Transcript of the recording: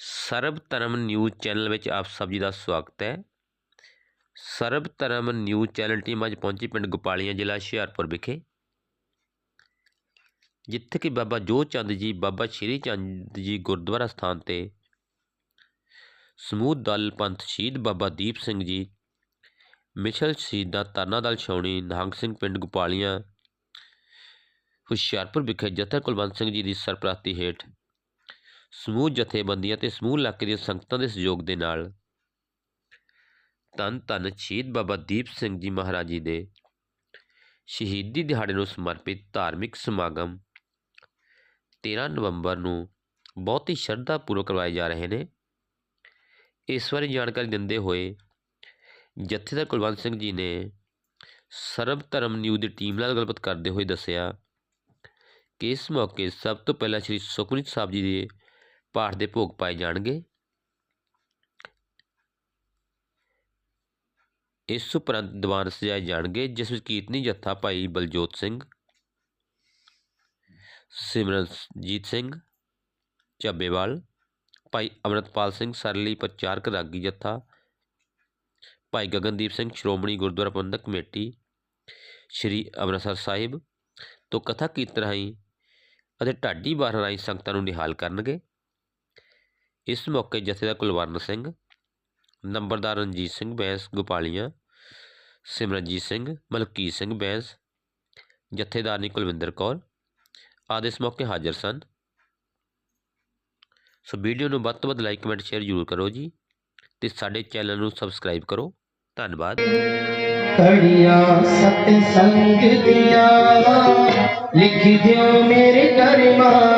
ਸਰਬ ਧਰਮ news channel ਵਿੱਚ ਆਪ ਸਭ ਜੀ ਦਾ ਸਵਾਗਤ ਹੈ। ਸਰਬ ਧਰਮ ਨਿਊਜ਼ ਚੈਨਲ ਟੀਮ ਅੱਜ ਪਹੁੰਚੀ ਪਿੰਡ ਗੋਪਾਲੀਆਂ ਜ਼ਿਲ੍ਹਾ ਹੁਸ਼ਿਆਰਪੁਰ ਵਿਖੇ। ਜਿੱਥੇ ਕਿ ਬਾਬਾ ਜੋ ਚੰਦ ਜੀ, ਬਾਬਾ ਸ਼੍ਰੀ ਚੰਦ ਜੀ ਗੁਰਦੁਆਰਾ ਸਥਾਨ ਤੇ ਸਮੂਹ ਦਲ ਪੰਥ ਸ਼ਹੀਦ ਬਾਬਾ ਦੀਪ ਸਿੰਘ ਜੀ, ਮਿਸ਼ਲ ਸ਼ਹੀਦਾਂ ਤਰਨਾ ਦਲ ਛਾਉਣੀ ਨਿਹੰਗ ਸਿੰਘ ਪਿੰਡ ਗੋਪਾਲੀਆਂ, ਹੁਸ਼ਿਆਰਪੁਰ ਵਿਖੇ ਜਥਾ ਕੁਲਵੰਤ ਸਿੰਘ ਜੀ ਦੀ ਸਰਪ੍ਰਸਤੀ ਹੇਠ ਸਮੂਹ ਜਥੇਬੰਦੀਆਂ ਤੇ ਸਮੂਹ ਇਲਾਕੇ ਦੀਆਂ ਸੰਗਤਾਂ ਦੇ ਸਹਿਯੋਗ ਦੇ ਨਾਲ ਧੰਨ ਧੰਨ ਸ਼ਹੀਦ ਬਾਬਾ ਦੀਪ ਸਿੰਘ ਜੀ ਮਹਾਰਾਜ ਜੀ ਦੇ ਸ਼ਹੀਦੀ ਦਿਹਾੜੇ ਨੂੰ ਸਮਰਪਿਤ ਧਾਰਮਿਕ ਸਮਾਗਮ 13 ਨਵੰਬਰ ਨੂੰ ਬਹੁਤ ਹੀ ਸ਼ਰਧਾ ਪੂਰਵਕ ਕਰਵਾਏ ਜਾ ਰਹੇ ਨੇ। ਇਸ ਬਾਰੇ ਜਾਣਕਾਰੀ ਦਿੰਦੇ ਹੋਏ ਜਥੇਦਾਰ ਕੁਲਵੰਤ ਸਿੰਘ ਜੀ ਨੇ ਸਰਬ ਧਰਮ ਨਿਊਜ਼ ਦੀ ਟੀਮ ਨਾਲ ਗੱਲਬਾਤ ਕਰਦੇ ਹੋਏ ਦੱਸਿਆ ਕਿ ਇਸ ਮੌਕੇ ਸਭ ਤੋਂ ਪਹਿਲਾਂ ਸ੍ਰੀ ਸੁਖਮਨੀ ਸਾਹਿਬ ਜੀ ਦੇ ਪਾਠ ਦੇ ਭੋਗ ਪਾਏ ਜਾਣਗੇ। ਇਸ ਉਪਰੰਤ ਦੀਵਾਨ ਸਜਾਏ ਜਾਣਗੇ, ਜਿਸ ਵਿੱਚ ਕੀਰਤਨੀ ਜੱਥਾ ਭਾਈ ਬਲਜੋਤ ਸਿੰਘ, ਸਿਮਰਨਜੀਤ ਸਿੰਘ ਚੱਬੇਵਾਲ ਭਾਈ ਅਮਰਤਪਾਲ ਸਿੰਘ ਸਰਲੀ ਪ੍ਰਚਾਰਕ ਰਾਗੀ ਜੱਥਾ, ਭਾਈ ਗਗਨਦੀਪ ਸਿੰਘ ਸ਼੍ਰੋਮਣੀ ਗੁਰਦੁਆਰਾ ਪ੍ਰਬੰਧਕ ਕਮੇਟੀ, ਸ਼੍ਰੀ ਅੰਮ੍ਰਿਤਸਰ ਸਾਹਿਬ ਤੋਂ ਕਥਾ ਕੀਰਤਨ ਰਾਹੀਂ ਅਤੇ ਢਾਡੀ ਬਾਰ ਰਾਹੀਂ ਸੰਗਤਾਂ ਨੂੰ ਨਿਹਾਲ ਕਰਨਗੇ। ਇਸ ਮੌਕੇ ਜਥੇਦਾਰ ਕੁਲਵਰਨ ਸਿੰਘ, ਨੰਬਰਦਾਰ ਰਣਜੀਤ ਸਿੰਘ ਬੈਂਸ, ਗੋਪਾਲੀਆਂ, ਸਿਮਰਨਜੀਤ ਸਿੰਘ, ਮਲਕੀਤ ਸਿੰਘ ਬੈਂਸ ਜਥੇਦਾਰਨੀ ਕੁਲਵਿੰਦਰ ਕੌਰ ਆਦਿ ਇਸ ਮੌਕੇ ਹਾਜ਼ਰ ਸਨ। ਸੋ ਵੀਡੀਓ ਨੂੰ ਵੱਧ ਤੋਂ ਵੱਧ ਲਾਈਕ, ਕਮੈਂਟ, ਸ਼ੇਅਰ ਜ਼ਰੂਰ ਕਰੋ ਜੀ ਤੇ ਸਾਡੇ ਚੈਨਲ ਨੂੰ ਸਬਸਕ੍ਰਾਈਬ ਕਰੋ। ਧੰਨਵਾਦ। ਕੜੀਆਂ ਸਤ ਸੰਗ ਦੀਆਂ, ਲਿਖ ਦਿਓ ਮੇਰੇ ਕਰਮਾਂ